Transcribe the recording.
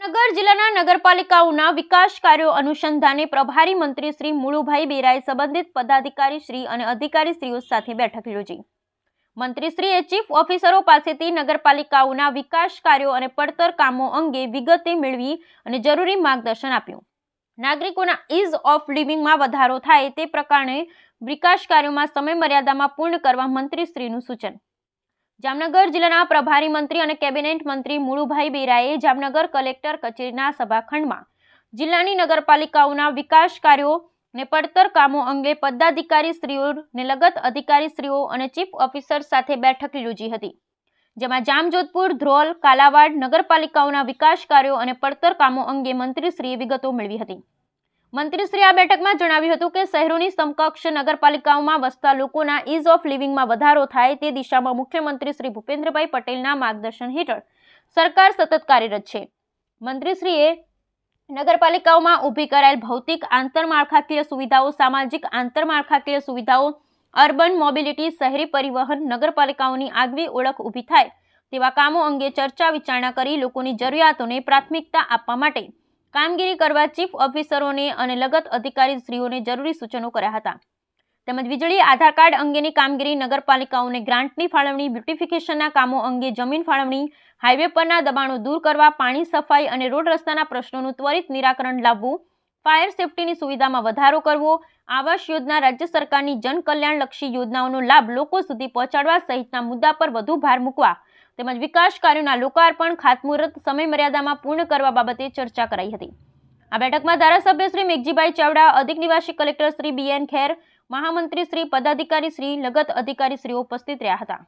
નગર જિલ્લાના નગરપાલિકાઓના વિકાસ કાર્યો અનુસંધાને પ્રભારી મંત્રી શ્રી મુળુભાઈ બેરાએ સંબંધિત પદાધિકારી શ્રી અને અધિકારી શ્રીઓ સાથે બેઠક યોજી. મંત્રીશ્રીએ ચીફ ઓફિસરો પાસેથી નગરપાલિકાઓના વિકાસ કાર્યો અને પડતર કામો અંગે વિગતે મેળવી અને જરૂરી માર્ગદર્શન આપ્યું. નાગરિકોના ઇઝ ઓફ લિવિંગમાં વધારો થાય તે પ્રકારે વિકાસ કાર્યોમાં સમય મર્યાદામાં પૂર્ણ કરવા મંત્રીશ્રીનું સૂચન. જામનગર જિલ્લાના પ્રભારી મંત્રી અને કેબિનેટ મંત્રી મુળુભાઈ બેરાએ જામનગર કલેક્ટર કચેરીના સભાખંડમાં જિલ્લાની નગરપાલિકાઓના વિકાસ કાર્યો ને પડતર કામો અંગે પદાધિકારી શ્રીઓ લગત અધિકારી શ્રીઓ અને ચીફ ઓફિસર સાથે બેઠક યોજી હતી, જેમાં જામજોધપુર, ધ્રોલ, કાલાવાડ નગરપાલિકાઓના વિકાસ કાર્યો અને પડતર કામો અંગે મંત્રીશ્રીએ વિગતો મેળવી હતી. મંત્રીશ્રીએ આ બેઠકમાં જણાવ્યું હતું કે શહેરોની સમકક્ષ નગરપાલિકાઓમાં વસતા લોકોના ઇઝ ઓફ લિવિંગમાં વધારો થાય તે દિશામાં મુખ્યમંત્રી શ્રી ભૂપેન્દ્રભાઈ પટેલના માર્ગદર્શન હેઠળ સરકાર સતત કાર્યરત છે. મંત્રીશ્રીએ નગરપાલિકાઓમાં ઊભી કરાયેલ ભૌતિક આંતરમાળખાકીય સુવિધાઓ, સામાજિક આંતરમાળખાકીય સુવિધાઓ, અર્બન મોબિલિટી, શહેરી પરિવહન, નગરપાલિકાઓની આગવી ઓળખ ઊભી થાય તેવા કામો અંગે ચર્ચા વિચારણા કરી લોકોની જરૂરિયાતોને પ્રાથમિકતા આપવા માટે કામગીરી કરવા ચીફ ઓફિસરોને અને લગત અધિકારીશ્રીઓને જરૂરી સૂચનો કર્યા હતા. તેમજ વીજળી, આધાર કાર્ડ અંગેની કામગીરી, નગરપાલિકાઓને ગ્રાન્ટની ફાળવણી, બ્યુટિફિકેશનના કામો અંગે જમીન ફાળવણી, હાઈવે પરના દબાણો દૂર કરવા, પાણી સફાઈ અને રોડ રસ્તાના પ્રશ્નોનું ત્વરિત નિરાકરણ લાવવું, ફાયર સેફટીની સુવિધામાં વધારો કરવો, આવાસ યોજના રાજ્ય સરકારની જનકલ્યાણલક્ષી યોજનાઓનો લાભ લોકો સુધી પહોંચાડવા સહિતના મુદ્દા પર વધુ ભાર મૂકવા તેમજ વિકાસ કાર્યોના લોકાર્પણ, ખાતમુહૂર્ત સમય મર્યાદામાં પૂર્ણ કરવા બાબતે ચર્ચા કરાઈ હતી. આ બેઠકમાં ધારાસભ્ય શ્રી મેઘજીભાઈ ચાવડા, અધિક નિવાસી collector Shri B N Kher, મહામંત્રી શ્રી પદાધિકારી શ્રી, લગત અધિકારી શ્રીઓ ઉપસ્થિત રહ્યા હતા.